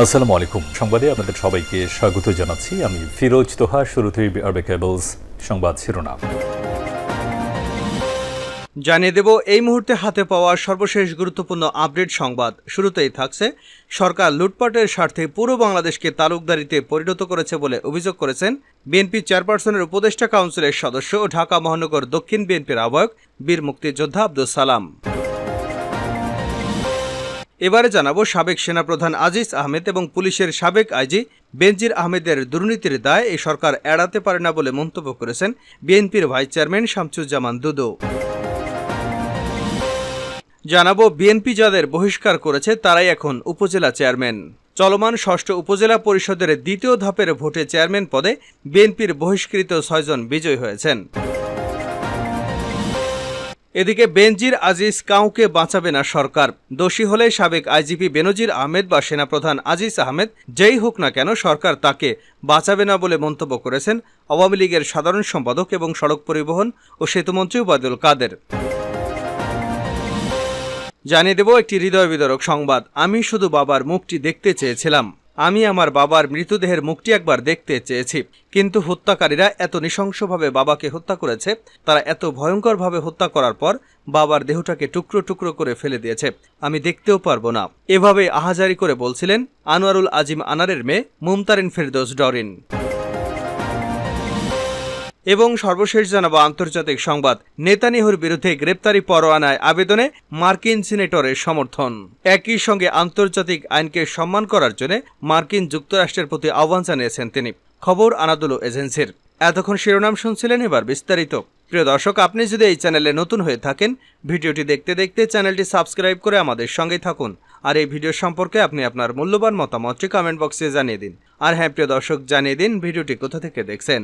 আসসালামু আলাইকুম। সংবাদে আপনাদের সবাইকে স্বাগত জানাচ্ছি। আমি ফিরোজ তোহা, শুরুতেই আরবে কেবলস সংবাদ শিরোনাম। জানিয়ে দেব, এই মুহূর্তে হাতে পাওয়া সর্বশেষ গুরুত্বপূর্ণ আপডেট সংবাদ। শুরুতেই থাকছে, সরকার লুটপাটের স্বার্থে পুরো বাংলাদেশকে তালুকদারিতে পরিণত করেছে বলে অভিযোগ করেছেন বিএনপি চেয়ারপারসনের উপদেষ্টা কাউন্সিলের সদস্য ও ঢাকা মহানগর দক্ষিণ বিএনপির আহ্বায়ক বীর মুক্তিযোদ্ধা আব্দুল সালাম। এবারে জানাব সাবেক সেনাপ্রধান আজিজ আহমেদ এবং পুলিশের সাবেক আইজি বেনজির আহমেদের দুর্নীতির দায়। এই সরকার এড়াতে পারে না বলে মন্তব্য করেছেন বিএনপির ভাইস চেয়ারম্যান শামসুজ্জামান দুদু। জানাব, বিএনপি যাদের বহিষ্কার করেছে, তারাই এখন উপজেলা চেয়ারম্যান। চলমান ষষ্ঠ উপজেলা পরিষদের দ্বিতীয় ধাপের ভোটে চেয়ারম্যান পদে বিএনপির বহিষ্কৃত ছয়জন বিজয়ী হয়েছেন। এদিকে বেনজির আজিজ কাউকে বাঁচাবে না সরকার। দোষী হলে সাবেক আইজিপি বেনজির আহমেদ বা সেনাপ্রধান আজিজ আহমেদ, যেই হোক না কেন সরকার তাকে বাঁচাবে না বলে মন্তব্য করেছেন আওয়ামী লীগের সাধারণ সম্পাদক এবং সড়ক পরিবহন ও সেতুমন্ত্রী ওবায়দুল কাদের। জানিয়ে দেব একটি হৃদয় বিদরক সংবাদ। আমি শুধু বাবার মুখটি দেখতে চেয়েছিলাম। আমি আমার বাবার মৃতদেহের মুখটি একবার দেখতে চেয়েছি। কিন্তু হত্যাকারীরা এত নৃশংসভাবে বাবাকে হত্যা করেছে, তারা এত ভয়ঙ্করভাবে হত্যা করার পর বাবার দেহটাকে টুকরো টুকরো করে ফেলে দিয়েছে। আমি দেখতেও পারব না। এভাবে আহাজারি করে বলছিলেন আনোয়ারুল আজিম আনারের মেয়ে মুমতারিন ফেরদোস ডরিন। এবং সর্বশেষ জানাব আন্তর্জাতিক সংবাদ। নেতানিহুর বিরুদ্ধে গ্রেপ্তারি পরোয়ানায় আবেদনে মার্কিন সিনেটরের সমর্থন। একই সঙ্গে আন্তর্জাতিক আইনকে সম্মান করার জন্য মার্কিন যুক্তরাষ্ট্রের প্রতি আহ্বান জানিয়েছেন তিনি। খবর আনাদুলো এজেন্সির। এতক্ষণ শিরোনাম শুনছিলেন এবার বিস্তারিত। প্রিয় দর্শক, আপনি যদি এই চ্যানেলে নতুন হয়ে থাকেন, ভিডিওটি দেখতে দেখতে চ্যানেলটি সাবস্ক্রাইব করে আমাদের সঙ্গেই থাকুন। আর এই ভিডিও সম্পর্কে আপনি আপনার মূল্যবান মতামতটি কমেন্ট বক্সে জানিয়ে দিন। আর হ্যাঁ প্রিয় দর্শক, জানিয়ে দিন ভিডিওটি কোথা থেকে দেখছেন।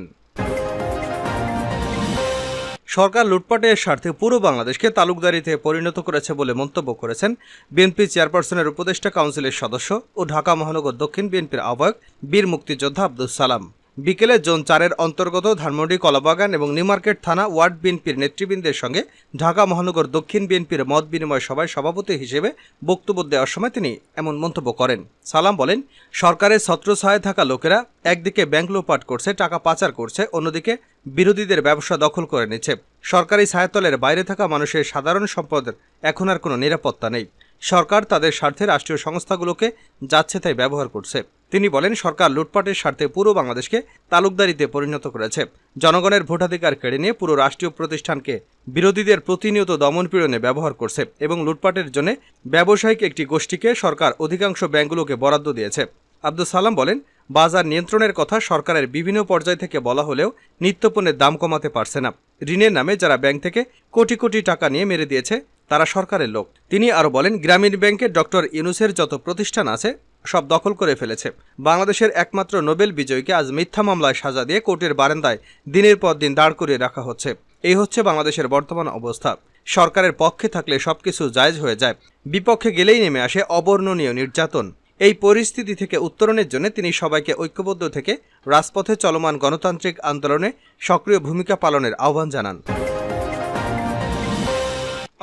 সরকার লুটপাটের স্বার্থে পুরো বাংলাদেশকে তালুকদারিতে পরিণত করেছে বলে মন্তব্য করেছেন বিএনপি চেয়ারপারসনের উপদেষ্টা কাউন্সিলের সদস্য ও ঢাকা মহানগর দক্ষিণ বিএনপির আহ্বায়ক বীর মুক্তিযোদ্ধা আব্দুল সালাম। বিকেলে জোন চারের অন্তর্গত ধানমন্ডি, কলাবাগান এবং নিউমার্কেট থানা ওয়ার্ড বিএনপির নেতৃবৃন্দের সঙ্গে ঢাকা মহানগর দক্ষিণ বিএনপির মত বিনিময় সভায় সভাপতি হিসেবে বক্তব্য দেওয়ার সময় তিনি এমন মন্তব্য করেন। সালাম বলেন, সরকারের ছত্রছায়ায় থাকা লোকেরা একদিকে ব্যাংক লোপাট করছে, টাকা পাচার করছে, অন্যদিকে বিরোধীদের ব্যবসা দখল করে নিচ্ছে। সরকারি ছায়াতলের বাইরে থাকা মানুষের সাধারণ সম্পদের এখন আর কোনো নিরাপত্তা নেই। সরকার তাদের স্বার্থে রাষ্ট্রীয় সংস্থাগুলোকে যাচ্ছে তাই ব্যবহার করছে। তিনি বলেন, সরকার লুটপাটের স্বার্থে পুরো বাংলাদেশকে তালুকদারিতে পরিণত করেছে। জনগণের ভোটাধিকার কেড়ে নিয়ে পুরো রাষ্ট্রীয় প্রতিষ্ঠানকে বিরোধীদের প্রতিনিয়ত দমনপীড়নে ব্যবহার করছে এবং লুটপাটের জন্য ব্যবসায়িক একটি গোষ্ঠীকে সরকার অধিকাংশ ব্যাংকগুলোকে বরাদ্দ দিয়েছে। আব্দুল সালাম বলেন বাজার নিয়ন্ত্রণের কথা সরকারের বিভিন্ন পর্যায় থেকে বলা হলেও নিত্যপণ্যের দাম কমাতে পারছে না। ঋণের নামে যারা ব্যাংক থেকে কোটি কোটি টাকা নিয়ে মেরে দিয়েছে, তারা সরকারের লোক। তিনি আরও বলেন, গ্রামীণ ব্যাংকে ডক্টর ইউনুসের যত প্রতিষ্ঠান আছে, সব দখল করে ফেলেছে। বাংলাদেশের একমাত্র নোবেল বিজয়ীকে আজ মিথ্যা মামলায় সাজা দিয়ে কোর্টের বারান্দায় দিনের পর দিন দাঁড় করিয়ে রাখা হচ্ছে। এই হচ্ছে বাংলাদেশের বর্তমান অবস্থা। সরকারের পক্ষে থাকলে সবকিছু জায়জ হয়ে যায়। বিপক্ষে গেলেই নেমে আসে অবর্ণনীয় নির্যাতন। এই পরিস্থিতি থেকে উত্তরণের জন্য তিনি সবাইকে ঐক্যবদ্ধ থেকে রাজপথে চলমান গণতান্ত্রিক আন্দোলনে সক্রিয় ভূমিকা পালনের আহ্বান জানান।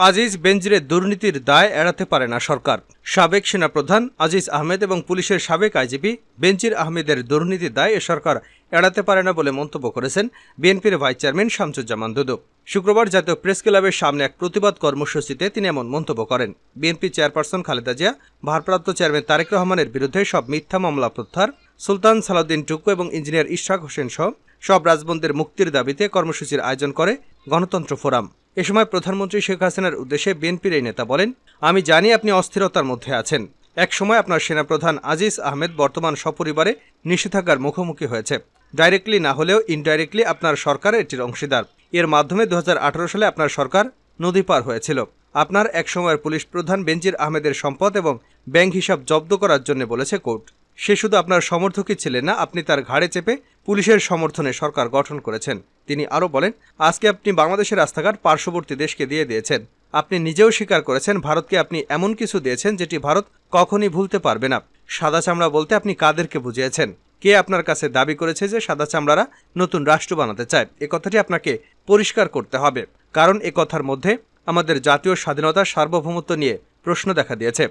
আজিজ বেঞ্জিরের দুর্নীতির দায় এড়াতে পারে না সরকার। সাবেক সেনাপ্রধান আজিজ আহমেদ এবং পুলিশের সাবেক আইজিপি বেঞ্জির আহমেদের দুর্নীতির দায় এ সরকার এড়াতে পারে না বলে মন্তব্য করেছেন বিএনপির ভাইস চেয়ারম্যান শামসুজ্জামান দুদু। শুক্রবার জাতীয় প্রেস ক্লাবের সামনে এক প্রতিবাদ কর্মসূচিতে তিনি এমন মন্তব্য করেন। বিএনপি চেয়ারপারসন খালেদা জিয়া, ভারপ্রাপ্ত চেয়ারম্যান তারেক রহমানের বিরুদ্ধে সব মিথ্যা মামলা প্রত্যাহার, সুলতান সালাউদ্দিন টুকু এবং ইঞ্জিনিয়ার ইশরাক হোসেন সহ সব রাজবন্দের মুক্তির দাবিতে কর্মসূচির আয়োজন করে গণতন্ত্র ফোরাম। এ সময় প্রধানমন্ত্রী শেখ হাসিনার উদ্দেশ্যে বিএনপির এই নেতা বলেন, আমি জানি আপনি অস্থিরতার মধ্যে আছেন। এক সময় আপনার সেনাপ্রধান আজিজ আহমেদ বর্তমান সপরিবারে নিষেধাজ্ঞার মুখোমুখি হয়েছে। ডাইরেক্টলি না হলেও ইনডাইরেক্টলি আপনার সরকার এটির অংশীদার। এর মাধ্যমে দু হাজার আঠারো সালে আপনার সরকার নদী পার হয়েছিল। আপনার এক সময়ের পুলিশ প্রধান বেনজির আহমেদের সম্পদ এবং ব্যাংক হিসাব জব্দ করার জন্য বলেছে কোর্ট। সে শুধু আপনার সমর্থকই ছিলেন না, আপনি তার ঘাড়ে চেপে পুলিশের সমর্থনে সরকার গঠন করেছেন। তিনি আরও বলেন, আজকে আপনি বাংলাদেশের রাস্তাঘাট পার্শ্ববর্তী দেশকে দিয়ে দিয়েছেন। আপনি নিজেও স্বীকার করেছেন ভারতকে আপনি এমন কিছু দিয়েছেন যেটি ভারত কখনই ভুলতে পারবে না। সাদা চামড়া বলতে আপনি কাদেরকে বুঝিয়েছেন। কে আপনার কাছে দাবি করেছে যে সাদা চামড়ারা নতুন রাষ্ট্র বানাতে চায়? এ কথাটি আপনাকে পরিষ্কার করতে হবে। কারণ এ কথার মধ্যে আমাদের জাতীয় স্বাধীনতা সার্বভৌমত্ব নিয়ে প্রশ্ন দেখা দিয়েছে।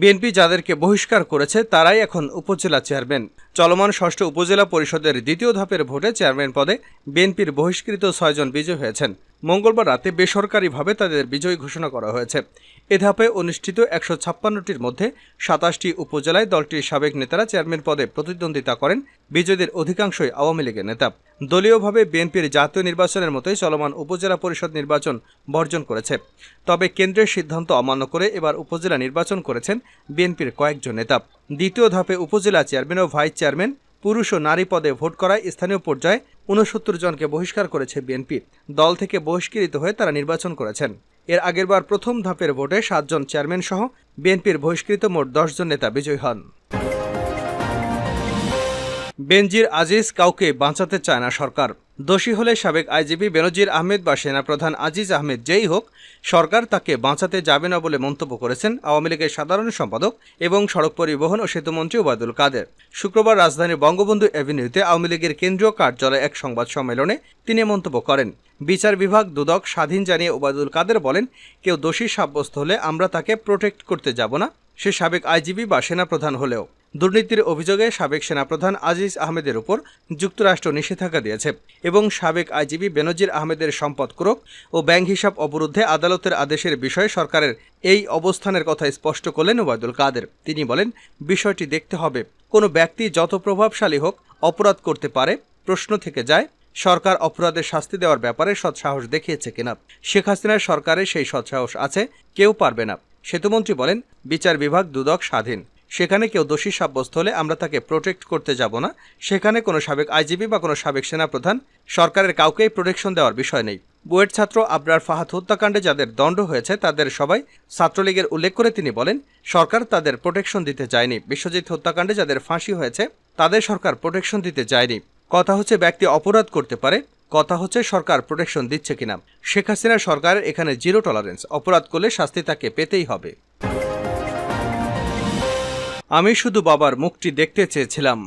বিএনপি যাদেরকে বহিষ্কার করেছে, তারাই এখন উপজেলা চেয়ারম্যান। চলমান ষষ্ঠ উপজেলা পরিষদের দ্বিতীয় ধাপের ভোটে চেয়ারম্যান পদে বিএনপির বহিষ্কৃত ছয়জন বিজয়ী হয়েছেন। মঙ্গলবার রাতে বেসরকারিভাবে তাদের বিজয়ী ঘোষণা করা হয়েছে। এ ধাপে অনুষ্ঠিত একশো ছাপ্পান্নটির মধ্যে সাতাশটি উপজেলায় দলটির সাবেক নেতারা চেয়ারম্যান পদে প্রতিদ্বন্দ্বিতা করেন বিজয়ীদের অধিকাংশই আওয়ামী লীগের নেতা। দলীয়ভাবে বিএনপির জাতীয় নির্বাচনের মতোই চলমান উপজেলা পরিষদ নির্বাচন বর্জন করেছে। তবে কেন্দ্রের সিদ্ধান্ত অমান্য করে এবার উপজেলা নির্বাচন করেছেন বিএনপির কয়েকজন নেতা। দ্বিতীয় ধাপে উপজেলা চেয়ারম্যান ও ভাইস চেয়ারম্যান পুরুষ ও নারী পদে ভোট করায় স্থানীয় পর্যায়ে উনসত্তর জনকে বহিষ্কার করেছে বিএনপি। দল থেকে বহিষ্কৃত হয়ে তারা নির্বাচন করেছেন। এর আগেরবার প্রথম ধাপের ভোটে সাতজন চেয়ারম্যান সহ বিএনপির বহিষ্কৃত মোট দশজন নেতা বিজয়ী হন। বেনজির আজিজ কাউকে বাঁচাতে চায় না সরকার। দোষী হলে সাবেক আইজিপি বেনজির আহমেদ বা সেনাপ্রধান আজিজ আহমেদ যেই হোক, সরকার তাকে বাঁচাতে যাবে না বলে মন্তব্য করেছেন আওয়ামী লীগের সাধারণ সম্পাদক এবং সড়ক পরিবহন ও সেতুমন্ত্রী ওবায়দুল কাদের। শুক্রবার রাজধানীর বঙ্গবন্ধু অ্যাভিনিউতে আওয়ামী লীগের কেন্দ্রীয় কার্যালয়ে এক সংবাদ সম্মেলনে তিনি মন্তব্য করেন, বিচার বিভাগ দুদক স্বাধীন জানিয়ে ওবায়দুল কাদের বলেন, কেউ দোষী সাব্যস্ত হলে আমরা তাকে প্রোটেক্ট করতে যাব না, সে সাবেক আইজিপি বা সেনাপ্রধান হলেও। দুর্নীতির অভিযোগে সাবেক সেনাপ্রধান আজিজ আহমেদের উপর যুক্তরাষ্ট্র নিষেধাজ্ঞা দিয়েছে এবং সাবেক আইজিপি বেনজির আহমেদের সম্পদ ক্রোক ও ব্যাংক হিসাব অবরুদ্ধে আদালতের আদেশের বিষয়ে সরকারের এই অবস্থানের কথা স্পষ্ট করলেন ওবায়দুল কাদের। তিনি বলেন, বিষয়টি দেখতে হবে। কোনো ব্যক্তি যত প্রভাবশালী হোক, অপরাধ করতে পারে, প্রশ্ন থেকে যায়, সরকার অপরাধের শাস্তি দেওয়ার ব্যাপারে সৎসাহস দেখিয়েছে কিনা। শেখ হাসিনার সরকারের সেই সৎসাহস আছে, কেউ পারবে না। সেতুমন্ত্রী বলেন, বিচার বিভাগ দুদক স্বাধীন। সেখানে কেউ দোষী সাব্যস্ত হলে আমরা তাকে প্রোটেক্ট করতে যাব না। সেখানে কোনো সাবেক আইজিপি বা কোনো সাবেক সেনাপ্রধান সরকারের কাউকেই প্রোটেকশন দেওয়ার বিষয় নেই। বুয়েট ছাত্র আবরার ফাহাদ হত্যাকাণ্ডে যাদের দণ্ড হয়েছে, তাদের সবাই ছাত্রলীগের উল্লেখ করে তিনি বলেন, সরকার তাদের প্রোটেকশন দিতে যায়নি। বিশ্বজিৎ হত্যাকাণ্ডে যাদের ফাঁসি হয়েছে, তাদের সরকার প্রোটেকশন দিতে যায়নি। কথা হচ্ছে ব্যক্তি অপরাধ করতে পারে, কথা হচ্ছে সরকার প্রোটেকশন দিচ্ছে কিনা। শেখ হাসিনা সরকারের এখানে জিরো টলারেন্স অপরাধ করলে শাস্তি তাকে পেতেই হবে। আমি শুধু বাবার মুখটি দেখতে চেয়েছিলাম।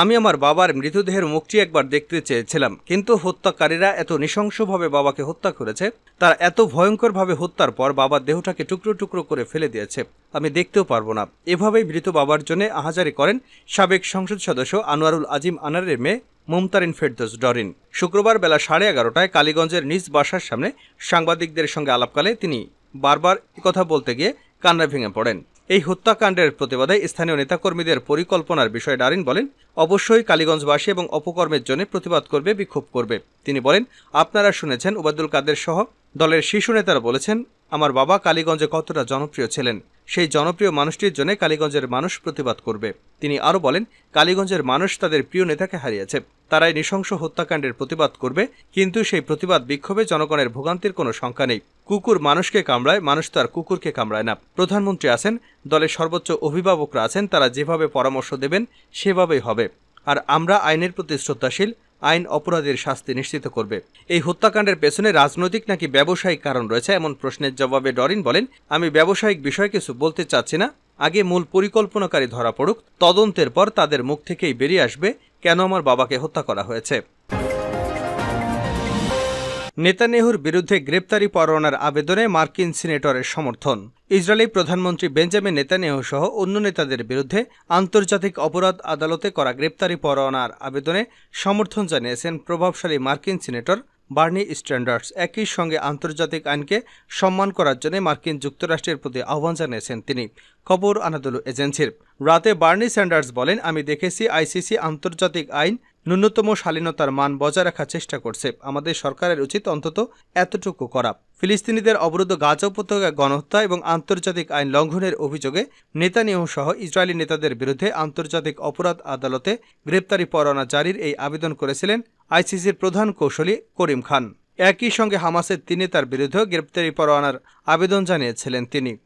আমি আমার বাবার মৃতদেহের মুখটি একবার দেখতে চেয়েছিলাম, কিন্তু হত্যাকারীরা এত নৃশংসভাবে বাবাকে হত্যা করেছে, তারা এত ভয়ঙ্করভাবে হত্যার পর বাবার দেহটাকে টুকরো টুকরো করে ফেলে দিয়েছে। আমি দেখতেও পারব না। এভাবেই মৃত বাবার জন্য আহাজারি করেন সাবেক সংসদ সদস্য আনোয়ারুল আজিম আনারের মেয়ে মুমতারিন ফেরদোস ডরিন। শুক্রবার বেলা সাড়ে এগারোটায় কালীগঞ্জের নিজ বাসার সামনে সাংবাদিকদের সঙ্গে আলাপকালে তিনি বারবার কথা বলতে গিয়ে কান্না ভেঙে পড়েন। এই হত্যাকাণ্ডের প্রতিবাদে স্থানীয় নেতাকর্মীদের পরিকল্পনার বিষয়ে ডারিন বলেন, অবশ্যই কালীগঞ্জবাসী এবং অপকর্মের জন্য প্রতিবাদ করবে, বিক্ষোভ করবে। তিনি বলেন, আপনারা শুনেছেন, ওবায়দুল কাদের সহ দলের শীর্ষ নেতারা বলেছেন, আমার বাবা কালীগঞ্জে কতটা জনপ্রিয় ছিলেন, সেই জনপ্রিয় মানুষটির জন্য কালীগঞ্জের মানুষ প্রতিবাদ করবে। তিনি আরও বলেন, কালীগঞ্জের মানুষ তাদের প্রিয় নেতাকে হারিয়েছে। তারাই নৃশংস হত্যাকাণ্ডের প্রতিবাদ করবে, কিন্তু সেই প্রতিবাদ বিক্ষোভে জনগণের ভোগান্তির কোনো শঙ্কা নেই। কুকুর মানুষকে কামড়ায়, মানুষ তার কুকুরকে কামড়ায় না। প্রধানমন্ত্রী আছেন, দলের সর্বোচ্চ অভিভাবকরা আছেন, তারা যেভাবে পরামর্শ দেবেন, সেভাবেই হবে। আর আমরা আইনের প্রতি শ্রদ্ধাশীল, আইন অপরাধের শাস্তি নিশ্চিত করবে। এই হত্যাকাণ্ডের পেছনে রাজনৈতিক নাকি ব্যবসায়িক কারণ রয়েছে, এমন প্রশ্নের জবাবে ডরিন বলেন, আমি ব্যবসায়িক বিষয়ে কিছু বলতে চাচ্ছি না। আগে মূল পরিকল্পনাকারী ধরা পড়ুক, তদন্তের পর তাদের মুখ থেকেই বেরিয়ে আসবে কেন আমার বাবাকে হত্যা করা হয়েছে? নেতানেহুর বিরুদ্ধে গ্রেপ্তারি পরোয়ানার আবেদনে মার্কিন সিনেটরের সমর্থন। ইসরায়েলি প্রধানমন্ত্রী বেঞ্জামিন নেতানিয়াহু সহ অন্য নেতাদের বিরুদ্ধে আন্তর্জাতিক অপরাধ আদালতে করা গ্রেপ্তারি পরোয়ানার আবেদনে সমর্থন জানিয়েছেন প্রভাবশালী মার্কিন সিনেটর বার্নি স্ট্যান্ডার্ডস একই সঙ্গে আন্তর্জাতিক আইনকে সম্মান করার জন্য মার্কিন যুক্তরাষ্ট্রের প্রতি আহ্বান জানিয়েছেন তিনি। খবর আনাদুলু এজেন্সির। রাতে বার্নি স্যান্ডার্স বলেন, আমি দেখেছি আইসিসি আন্তর্জাতিক আইন ন্যূনতম শালীনতার মান বজায় রাখার চেষ্টা করছে। আমাদের সরকারের উচিত অন্তত এতটুকু করা। ফিলিস্তিনিদের অবরুদ্ধ গাজা উপত্যকায় গণহত্যা এবং আন্তর্জাতিক আইন লঙ্ঘনের অভিযোগে নেতানিয়াহু সহ ইসরায়েলি নেতাদের বিরুদ্ধে আন্তর্জাতিক অপরাধ আদালতে গ্রেপ্তারি পরোয়ানা জারির এই আবেদন করেছিলেন আইসিসির প্রধান কৌশলী করিম খান। একই সঙ্গে হামাসের তিন নেতার বিরুদ্ধেও গ্রেপ্তারি পরোয়ানার আবেদন জানিয়েছিলেন তিনি।